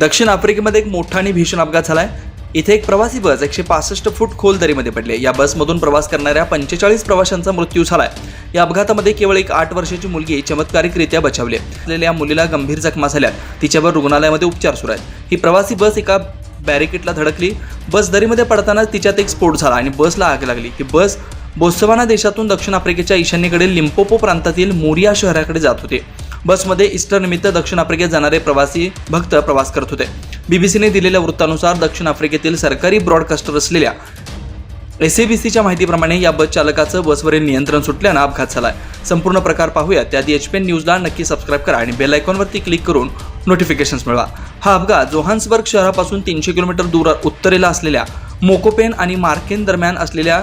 दक्षिण आफ्रिकेमध्ये एक मोठा आणि भीषण अपघात झालाय. इथे एक प्रवासी बस एकशे पासष्ट फूट खोल दरीमध्ये पडले या बसमधून प्रवास करणाऱ्या पंचेचाळीस प्रवाशांचा मृत्यू झालाय. या अपघातामध्ये केवळ एक आठ वर्षाची मुलगी चमत्कारिकरित्या बचावली असलेल्या या मुलीला गंभीर जखमा झाल्या तिच्यावर रुग्णालयामध्ये उपचार सुरू आहेत. ही प्रवासी बस एका बॅरिकेडला धडकली. बस दरीमध्ये पडताना तिच्यात एक स्फोट झाला आणि बसला आग लागली. ही बस बोत्सवाना देशातून दक्षिण आफ्रिकेच्या ईशान्येकडील लिम्पोपो प्रांतातील मोरिया शहराकडे जात होते. बसमध्ये इस्टर निमित्त दक्षिण आफ्रिकेत जाणारे प्रवासी भक्त प्रवास करत होते. बीबीसीने दिलेल्या वृत्तानुसार दक्षिण आफ्रिकेतील सरकारी ब्रॉडकास्टर असलेल्या एसएबीसीच्या माहितीप्रमाणे या बस चालकाचं बसवरील नियंत्रण सुटल्यानं अपघात झालाय. संपूर्ण प्रकार पाहूया त्याआधी एच पी न्यूजला नक्की सबस्क्राईब करा आणि बेल आयकॉनवरती क्लिक करून नोटिफिकेशन्स मिळवा. हा अपघात जोहान्सबर्ग शहरापासून तीनशे किलोमीटर दूर उत्तरेला असलेल्या मोकोपेन आणि मार्केन दरम्यान असलेल्या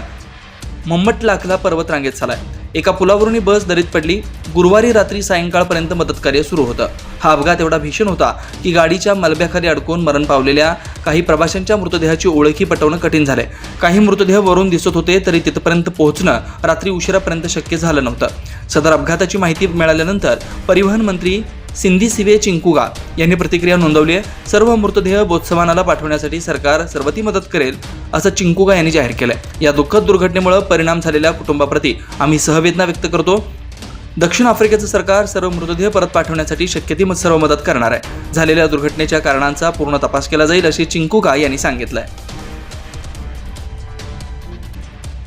मम्मटलाखला पर्वतरांगेत झालाय. एका पुलावरून बस दरीत पडली. गुरुवारी रात्री सायंकाळपर्यंत मदतकार्य सुरू होतं. हा अपघात एवढा भीषण होता की गाडीच्या मलब्याखाली अडकून मरण पावलेल्या काही प्रवाशांच्या मृतदेहाची ओळखी पटवणं कठीण झालंय. काही मृतदेह वरून दिसत होते तरी तिथपर्यंत पोहोचणं रात्री उशिरापर्यंत शक्य झालं नव्हतं. सदर अपघाताची माहिती मिळाल्यानंतर परिवहन मंत्री सिंधी सिवे चिंकुगा यांनी प्रतिक्रिया नोंदवली आहे. सर्व मृतदेह बोत्सवानाला पाठवण्यासाठी सरकार सर्वती मदत करेल असं चिंकुगा यांनी जाहीर केलंय. या दुःखद दुर्घटनेमुळे परिणाम झालेल्या कुटुंबाप्रती आम्ही सहवेदना व्यक्त करतो. दक्षिण आफ्रिकेचं सरकार सर्व मृतदेह परत पाठवण्यासाठी शक्य ती सर्व मदत करणार आहे. झालेल्या दुर्घटनेच्या कारणांचा पूर्ण तपास केला जाईल असे चिंकुगा यांनी सांगितलं आहे